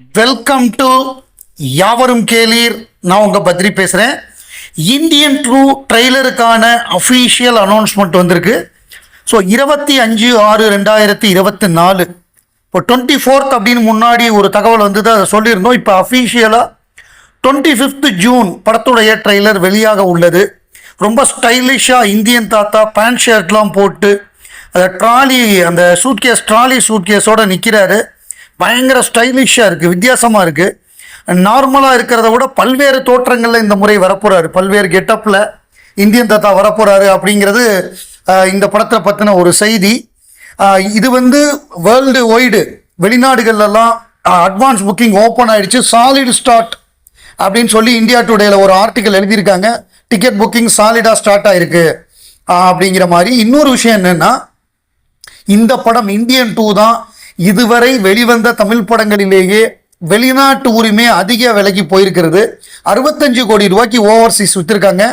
Welcome to யாவரும் கேளீர். நான் உங்கள் பத்ரி பேசுகிறேன் இந்தியன் ட்ரூ ட்ரெய்லருக்கான அஃபீஷியல் அனௌன்ஸ்மெண்ட் வந்திருக்கு. ஸோ இருபத்தி அஞ்சு ஆறு ரெண்டாயிரத்தி இருபத்தி நாலு. இப்போ டுவெண்ட்டி ஃபோர்த் அப்படின்னு முன்னாடி ஒரு தகவல் வந்தது அதை சொல்லியிருந்தோம். இப்போ அஃபீஷியலாக டுவெண்ட்டி ஃபிஃப்த் ஜூன் படத்துடைய ட்ரெய்லர் வெளியாக உள்ளது. ரொம்ப ஸ்டைலிஷாக இந்தியன் தாத்தா பேண்ட் ஷர்ட்லாம் போட்டு அந்த ட்ராலி அந்த சூட்கேஸ் ட்ராலி சூட்கேஸோடு நிற்கிறாரு பயங்கர ஸ்டைலிஷாக இருக்குது வித்தியாசமாக இருக்குது நார்மலாக இருக்கிறத விட பல்வேறு தோற்றங்களில் இந்த முறை வரப்போகிறாரு பல்வேறு கெட்டப்பில் இந்தியன் தாத்தா வரப்போகிறாரு அப்படிங்கிறது இந்த படத்தை பற்றின ஒரு செய்தி. இது வந்து வேர்ல்டு ஒய்டு வெளிநாடுகள்லாம் அட்வான்ஸ் புக்கிங் ஓப்பன் ஆகிடுச்சு சாலிட் ஸ்டார்ட் அப்படின்னு சொல்லி இந்தியா டுடேல ஒரு ஆர்டிக்கல் எழுதியிருக்காங்க. டிக்கெட் புக்கிங் சாலிடாக ஸ்டார்ட் ஆகிருக்கு அப்படிங்கிற மாதிரி. இன்னொரு விஷயம் என்னென்னா இந்த படம் இந்தியன் டூ தான் இதுவரை வெளிவந்த தமிழ் படங்களிலேயே வெளிநாட்டு உரிமை அதிக விலைக்கு போயிருக்கிறது. அறுபத்தஞ்சு கோடி ரூபாய்க்கு ஓவர்சீஸ் விற்றுருக்காங்க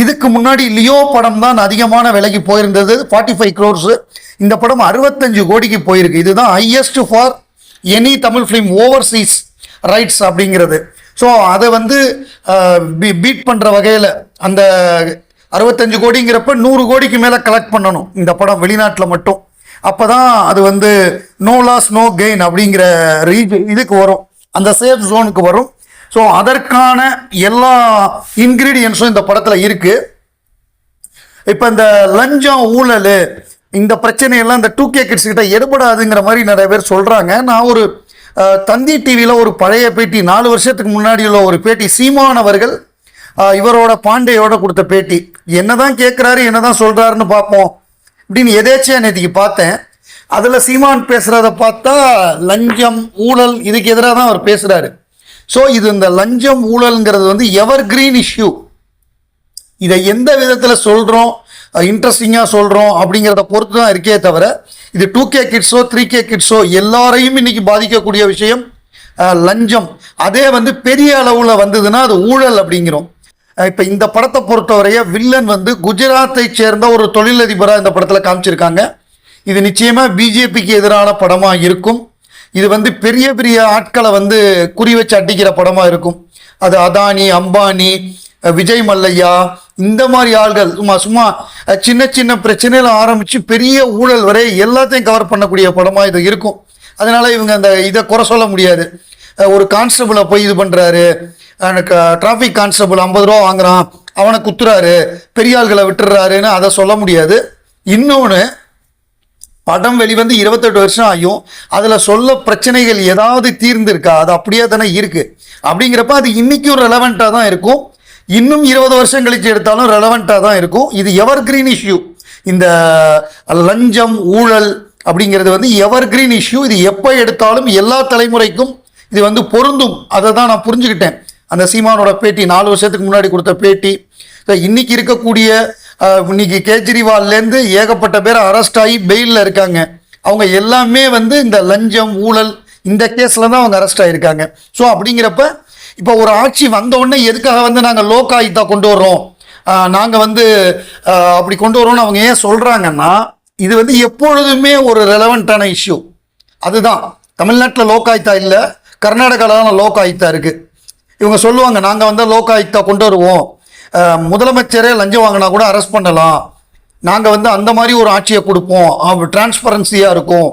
இதுக்கு முன்னாடி லியோ படம் தான் அதிகமான விலைக்கு போயிருந்தது. ஃபார்ட்டி ஃபைவ் க்ரோர்ஸ் இந்த படம் அறுபத்தஞ்சு கோடிக்கு போயிருக்கு. இதுதான் highest for any Tamil film overseas rights அப்படிங்கிறது. ஸோ அதை வந்து பீட் பண்ணுற வகையில் அந்த அறுபத்தஞ்சு கோடிங்கிறப்ப நூறு கோடிக்கு மேலே கலெக்ட் பண்ணணும். இந்த படம் வெளிநாட்டில் மட்டும். அப்போ தான் அது வந்து நோ லாஸ் நோ கெயின் அப்படிங்கிற ரீஜ் இதுக்கு வரும். அந்த சேஃப் ஜோனுக்கு வரும். ஸோ அதற்கான எல்லா இன்க்ரீடியன்ஸும் இந்த படத்தில் இருக்குது இப்போ இந்த லஞ்சம் ஊழல் இந்த பிரச்சனையெல்லாம் இந்த டூ கே கிட்ஸ் கிட்ட எடுபடாதுங்கிற மாதிரி நிறைய பேர் சொல்கிறாங்க நான் ஒரு தந்தி டிவியில் ஒரு பழைய பேட்டி நாலு வருஷத்துக்கு முன்னாடி உள்ள ஒரு பேட்டி சீமான் அவர்கள் இவரோட பாண்டேயோட கொடுத்த பேட்டி. என்னதான் கேட்குறாரு என்னதான் சொல்கிறாருன்னு பார்ப்போம். அப்படின்னு எதேச்சியாக நேற்றுக்கு பார்த்தேன். அதில் சீமான் பேசுகிறத பார்த்தா லஞ்சம் ஊழல் இதுக்கு எதிராக தான் அவர் பேசுகிறாரு ஸோ இது இந்த லஞ்சம் ஊழல்ங்கிறது வந்து எவர் கிரீன் இஷ்யூ. இதை எந்த விதத்தில் சொல்கிறோம் இன்ட்ரெஸ்டிங்காக சொல்கிறோம் அப்படிங்கிறத பொறுத்து தான் இருக்கே தவிர இது டூ கே கிட்ஸோ த்ரீ கே கிட்ஸோ எல்லாரையும் இன்னைக்கு பாதிக்கக்கூடிய விஷயம் லஞ்சம். அதே வந்து பெரிய அளவில் வந்ததுன்னா அது ஊழல் அப்படிங்கிறோம். இப்போ இந்த படத்தை பொறுத்தவரைய வில்லன் வந்து குஜராத்தை சேர்ந்த ஒரு தொழிலதிபராக இந்த படத்தில் காமிச்சிருக்காங்க. இது நிச்சயமாக பிஜேபிக்கு எதிரான படமாக இருக்கும். இது வந்து பெரிய பெரிய ஆட்களை வந்து குறி வச்சு அடிக்கிற படமாக இருக்கும். அது அதானி அம்பானி விஜய் மல்லையா இந்த மாதிரி ஆள்கள் சும்மா சும்மா சின்ன சின்ன பிரச்சனையில் ஆரம்பித்து பெரிய ஊழல் வரை எல்லாத்தையும் கவர் பண்ணக்கூடிய படமாக இது இருக்கும். அதனால் இவங்க அந்த இதை குறை சொல்ல முடியாது. ஒரு கான்ஸ்டபுளை போய் இது பண்ணுறாரு எனக்கு டிராஃபிக் கான்ஸ்டபிள் ஐம்பது ரூபா வாங்குறான். அவனை குத்துறாரு. பெரிய ஆள்களை விட்டுறாருன்னு அதை சொல்ல முடியாது. இன்னொன்று படம் வெளிவந்து இருபத்தெட்டு வருஷம் ஆகும் அதில் சொல்ல பிரச்சனைகள் ஏதாவது தீர்ந்திருக்கா? அது அப்படியே தானே இருக்கு. அப்படிங்கிறப்ப அது இன்னைக்கும் ரெலவெண்ட்டாக தான் இருக்கும். இன்னும் இருபது வருஷம் கழித்து எடுத்தாலும் ரெலவெண்ட்டாக தான் இருக்கும். இது எவர் கிரீன் இஷ்யூ இந்த லஞ்சம் ஊழல் அப்படிங்கிறது வந்து எவர் கிரீன் இஷ்யூ இது எப்போ எடுத்தாலும் எல்லா தலைமுறைக்கும் இது வந்து பொருந்தும். அதை தான் நான் புரிஞ்சுக்கிட்டேன். அந்த சீமானோட பேட்டி நாலு வருஷத்துக்கு முன்னாடி கொடுத்த பேட்டி. இன்னைக்கு இருக்கக்கூடிய இன்னைக்கு கேஜ்ரிவால்லேருந்து ஏகப்பட்ட பேர் அரெஸ்ட் ஆகி பெயிலில் இருக்காங்க. அவங்க எல்லாமே வந்து இந்த லஞ்சம் ஊழல் இந்த கேஸில் தான் அவங்க அரெஸ்ட் ஆகியிருக்காங்க ஸோ அப்படிங்கிறப்ப இப்போ ஒரு ஆட்சி வந்தவுடனே எதுக்காக வந்து நாங்கள் லோக் ஆயுத்தா கொண்டு வர்றோம்? நாங்கள் வந்து அப்படி கொண்டு வரோம்னு அவங்க ஏன் சொல்கிறாங்கன்னா இது வந்து எப்பொழுதுமே ஒரு ரெலவெண்ட்டான இஷ்யூ அதுதான். தமிழ்நாட்டில் லோகாயுக்தா இல்லை கர்நாடகாவில் தான் லோக் ஆயுத்தா இருக்குது இவங்க சொல்லுவாங்க நாங்கள் வந்து லோகாயுக்தா கொண்டு வருவோம் முதலமைச்சரே லஞ்சம் வாங்கினா கூட அரெஸ்ட் பண்ணலாம். நாங்கள் வந்து அந்த மாதிரி ஒரு ஆட்சியை கொடுப்போம். டிரான்ஸ்பரன்சியாக இருக்கும்.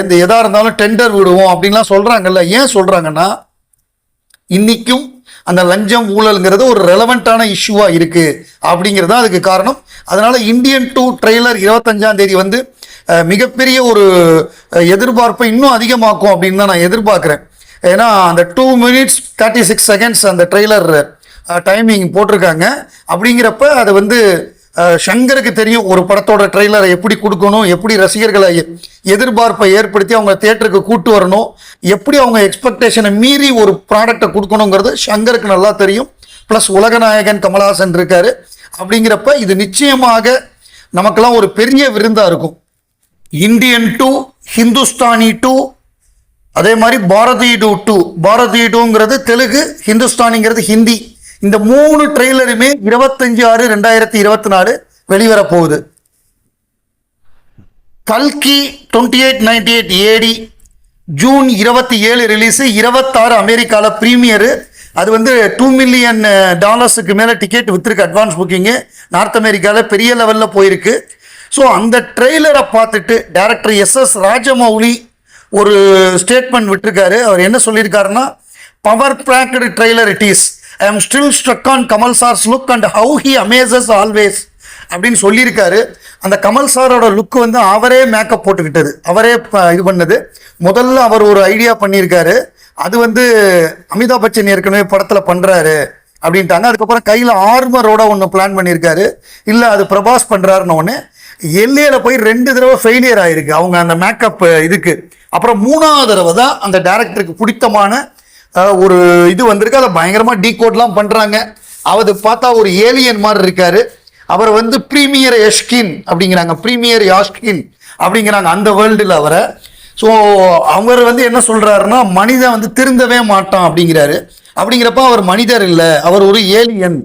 எந்த எதாக இருந்தாலும் டெண்டர் விடுவோம் அப்படின்லாம் சொல்கிறாங்கல்ல ஏன் சொல்கிறாங்கன்னா இன்றைக்கும் அந்த லஞ்சம் ஊழல்ங்கிறது ஒரு ரெலவெண்ட்டான இஷ்யூவாக இருக்குது அப்படிங்கிறது தான் அதுக்கு காரணம். அதனால் இந்தியன் டூ ட்ரெய்லர் இருபத்தஞ்சாம் தேதி வந்து மிகப்பெரிய ஒரு எதிர்பார்ப்பை இன்னும் அதிகமாக்கும் அப்படின்னு தான் நான் எதிர்பார்க்குறேன். ஏன்னா அந்த two minutes thirty six seconds அந்த ட்ரெய்லர் டைமிங் போட்டிருக்காங்க. அப்படிங்கிறப்ப அது வந்து ஷங்கருக்கு தெரியும் ஒரு படத்தோட ட்ரெய்லரை எப்படி கொடுக்கணும் எப்படி ரசிகர்களை எ- எதிர்பார்ப்பை ஏற்படுத்தி அவங்க தேட்டருக்கு கூட்டு வரணும் எப்படி அவங்க எக்ஸ்பெக்டேஷனை மீறி ஒரு ப்ராடக்டை கொடுக்கணுங்கிறது ஷங்கருக்கு நல்லா தெரியும். ப்ளஸ் உலகநாயகன் கமலஹாசன் இருக்காரு. அப்படிங்கிறப்ப இது நிச்சயமாக நமக்கெல்லாம் ஒரு பெரிய விருந்தாக இருக்கும். இந்தியன் டூ ஹிந்துஸ்தானி டூ அதே மாதிரி பாரதி டூ. டூ பாரதி டூங்கிறது தெலுங்கு ஹிந்துஸ்தானிங்கிறது ஹிந்தி. இந்த மூணு ட்ரெய்லருமே இருபத்தஞ்சு ஆறு ரெண்டாயிரத்தி இருபத்தி நாலு வெளிவர போகுது கல்கி twenty eight ninety eight AD June இருபத்தி ஏழு ரிலீஸு இருபத்தாறு அமெரிக்காவில் ப்ரீமியரு அது வந்து டூ மில்லியன் டாலர்ஸுக்கு மேலே டிக்கெட் விற்றுருக்கு அட்வான்ஸ் புக்கிங்கு நார்த் அமெரிக்காவில் பெரிய லெவலில் போயிருக்கு. ஸோ அந்த ட்ரெய்லரை பார்த்துட்டு டேரக்டர் எஸ் எஸ் ராஜமௌலி ஒரு ஸ்டேட்மெண்ட் விட்டுருக்காரு. அவர் என்ன சொல்லியிருக்காருன்னா power packed trailer it is I am still struck on Kamal sir's look and how he amazes always அப்படின்னு சொல்லியிருக்காரு. அந்த கமல் சாரோட லுக் வந்து அவரே மேக்கப் போட்டுக்கிட்டது. அவரே இது பண்ணது. முதல்ல அவர் ஒரு ஐடியா பண்ணியிருக்காரு. அது வந்து அமிதாப் பச்சன் ஏற்கனவே படத்தில் பண்ணுறாரு அப்படின்ட்டாங்க. அதுக்கப்புறம் கையில் ஆர்மரோட ஒன்று பிளான் பண்ணியிருக்காரு. இல்லை அது பிரபாஸ் பண்ணுறாருன்னு ஒன்று எல்லையில் போய் ரெண்டு தடவை ஃபெயிலியர் ஆயிருக்கு. அவங்க அந்த மேக்கப் இதுக்கு. அப்புறம் மூணாவது தடவை தான் அந்த டேரக்டருக்கு பிடித்தமான ஒரு இது வந்திருக்கு. அதை பயங்கரமாக டீகோட்லாம் பண்ணுறாங்க அவர் பார்த்தா ஒரு ஏலியன் மாதிரி இருக்காரு. அவர் வந்து ப்ரீமியர் எஷ்கின் அப்படிங்கிறாங்க. ப்ரீமியர் யாஷ்கின் அப்படிங்கிறாங்க அந்த வேர்ல்டில் அவரை. ஸோ அவர் வந்து என்ன சொல்கிறாருன்னா மனிதன் வந்து திருந்தவே மாட்டான் அப்படிங்கிறாரு. அப்படிங்கிறப்ப அவர் மனிதர் இல்லை. அவர் ஒரு ஏலியன்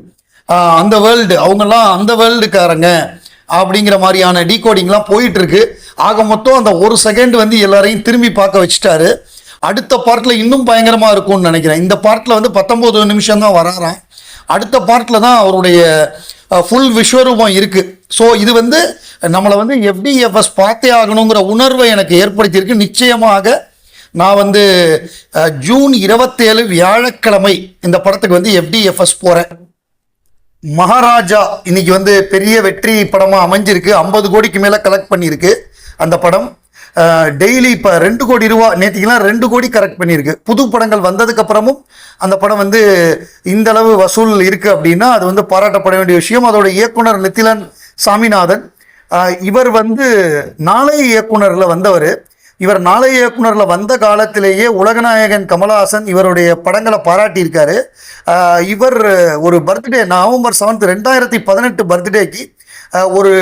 அந்த வேர்ல்டு அவங்கெல்லாம் அந்த வேர்ல்டுக்காரங்க அப்படிங்கிற மாதிரியான டீகோடிங்லாம் போயிட்டு இருக்கு ஆக மொத்தம் அந்த ஒரு செகண்ட் வந்து எல்லாரையும் திரும்பி பார்க்க வச்சுட்டாரு. அடுத்த பார்ட்டில் இன்னும் பயங்கரமாக இருக்கும்னு நினைக்கிறேன். இந்த பார்ட்டில் வந்து பத்தொம்போது நிமிஷம் தான் வராராம். அடுத்த பார்ட்டில் தான் அவருடைய ஃபுல் விஸ்வரூபம் இருக்குது ஸோ இது வந்து நம்மளை வந்து எஃப்டிஎஃப்எஸ் பார்த்தே ஆகணுங்கிற உணர்வை எனக்கு ஏற்படுத்தியிருக்கு. நிச்சயமாக நான் வந்து ஜூன் இருபத்தேழு வியாழக்கிழமை இந்த படத்துக்கு வந்து எஃப்டிஎஃப்எஸ் போகிறேன் மகாராஜா இன்னைக்கு வந்து பெரிய வெற்றி படமாக அமைஞ்சிருக்கு. ஐம்பது கோடிக்கு மேலே கலெக்ட் பண்ணியிருக்கு. அந்த படம் டெய்லி இப்போ ரெண்டு கோடி ரூபா நேற்றுக்கெல்லாம் ரெண்டு கோடி கரெக்ட் பண்ணியிருக்கு. புது படங்கள் வந்ததுக்கப்புறமும் அந்த படம் வந்து இந்த அளவு வசூல் இருக்குது அப்படின்னா அது வந்து பாராட்டப்பட வேண்டிய விஷயம். அதோட இயக்குனர் நித்திலன் சாமிநாதன் இவர் வந்து நாளைய இயக்குனரில் வந்தவர். இவர் நாளைய இயக்குனரில் வந்த காலத்திலேயே உலகநாயகன் கமலஹாசன் இவருடைய படங்களை பாராட்டியிருக்காரு. இவர் ஒரு பர்த்டே நவம்பர் செவன்த் ரெண்டாயிரத்தி பதினெட்டு பர்த்டேக்கு ஒரு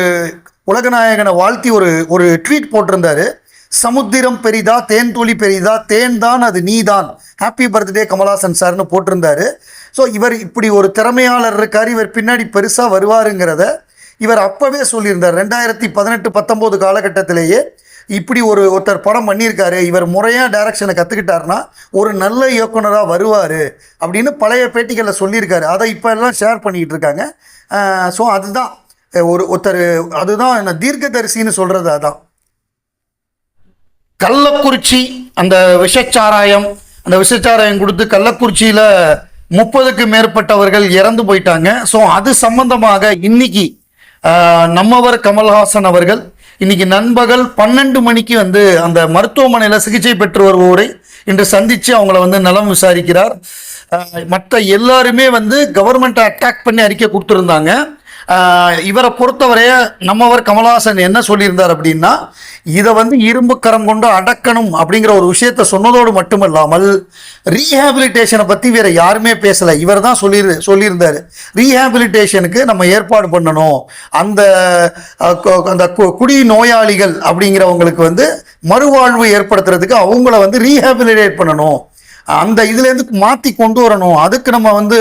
உலகநாயகனை வாழ்த்தி ஒரு ஒரு ட்வீட் போட்டிருந்தாரு. சமுத்திரம் பெரிதா தேன் துளி பெரிதா தேன் தான் அது நீ தான். ஹாப்பி பர்த்டே கமலஹாசன் சார்னு போட்டிருந்தாரு. ஸோ இவர் இப்படி ஒரு திறமையாளர் இருக்கார். இவர் பின்னாடி பெருசாக வருவாருங்கிறத இவர் அப்போவே சொல்லியிருந்தார் ரெண்டாயிரத்தி பதினெட்டு பத்தொம்போது காலகட்டத்திலேயே இப்படி ஒரு ஒருத்தர் படம் பண்ணியிருக்காரு இவர் முறையாக டைரக்ஷனை கற்றுக்கிட்டாருன்னா ஒரு நல்ல இயக்குனராக வருவார் அப்படின்னு பழைய பேட்டிகளில் சொல்லியிருக்காரு. அதை இப்போ எல்லாம் ஷேர் பண்ணிக்கிட்டு இருக்காங்க. ஸோ அதுதான் ஒரு ஒருத்தர் அதுதான் என்ன தீர்க்கதரிசின்னு சொல்கிறது அதான். கள்ளக்குறிச்சி அந்த விஷச்சாராயம் அந்த விஷச்சாராயம் கொடுத்து கள்ளக்குறிச்சியில் முப்பதுக்கு மேற்பட்டவர்கள் இறந்து போயிட்டாங்க. ஸோ அது சம்பந்தமாக இன்னைக்கு நம்மவர் கமல்ஹாசன் அவர்கள் இன்னைக்கு நண்பகல் பன்னெண்டு மணிக்கு வந்து அந்த மருத்துவமனையில் சிகிச்சை பெற்று வருவோரை இன்று சந்தித்து அவங்கள வந்து நலம் விசாரிக்கிறார். மற்ற எல்லாருமே வந்து கவர்மெண்ட்டை அட்டாக் பண்ணி அறிக்கை கொடுத்துருந்தாங்க. இவரை பொறுத்தவரைய நம்மவர் கமலஹாசன் என்ன சொல்லியிருந்தார் அப்படின்னா இதை வந்து இரும்பு கரம் கொண்டு அடக்கணும் அப்படிங்கிற ஒரு விஷயத்த சொன்னதோடு மட்டுமல்லாமல் ரீஹாபிலிட்டேஷனை பற்றி வேற யாருமே பேசலை. இவர் தான் சொல்லி சொல்லியிருந்தார். ரீஹாபிலிட்டேஷனுக்கு நம்ம ஏற்பாடு பண்ணணும். அந்த கு- அந்த குடி நோயாளிகள் அப்படிங்கிறவங்களுக்கு வந்து மறுவாழ்வு ஏற்படுத்துறதுக்கு அவங்கள வந்து ரீஹாபிலிட்டேட் பண்ணணும். அந்த இதுலேருந்து மாற்றி கொண்டு வரணும். அதுக்கு நம்ம வந்து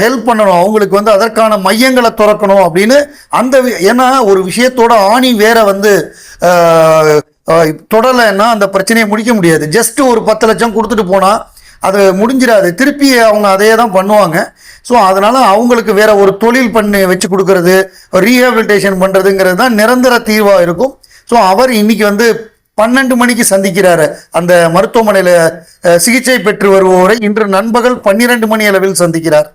ஹெல்ப் பண்ணணும். அவங்களுக்கு வந்து அதற்கான மையங்களை திறக்கணும் அப்படின்னு அந்த ஏன்னா ஒரு விஷயத்தோட ஆணி வேற வந்து தொடலைன்னா அந்த பிரச்சனையை முடிக்க முடியாது. ஜஸ்ட் ஒரு பத்து லட்சம் கொடுத்துட்டு போனால் அது முடிஞ்சிடாது. திருப்பி அவங்க அதையே தான் பண்ணுவாங்க. ஸோ அதனால் அவங்களுக்கு வேற ஒரு தொழில் பண்ணி வச்சு கொடுக்கறது ரீஹாபிலிட்டேஷன் பண்ணுறதுங்கிறது தான் நிரந்தர தீர்வாக இருக்கும். ஸோ அவர் இன்னைக்கு வந்து பன்னெண்டு மணிக்கு சந்திக்கிறாரு. அந்த மருத்துவமனையில் சிகிச்சை பெற்று வருவோரை இன்று நண்பகல் பன்னிரண்டு மணி அளவில் சந்திக்கிறார்.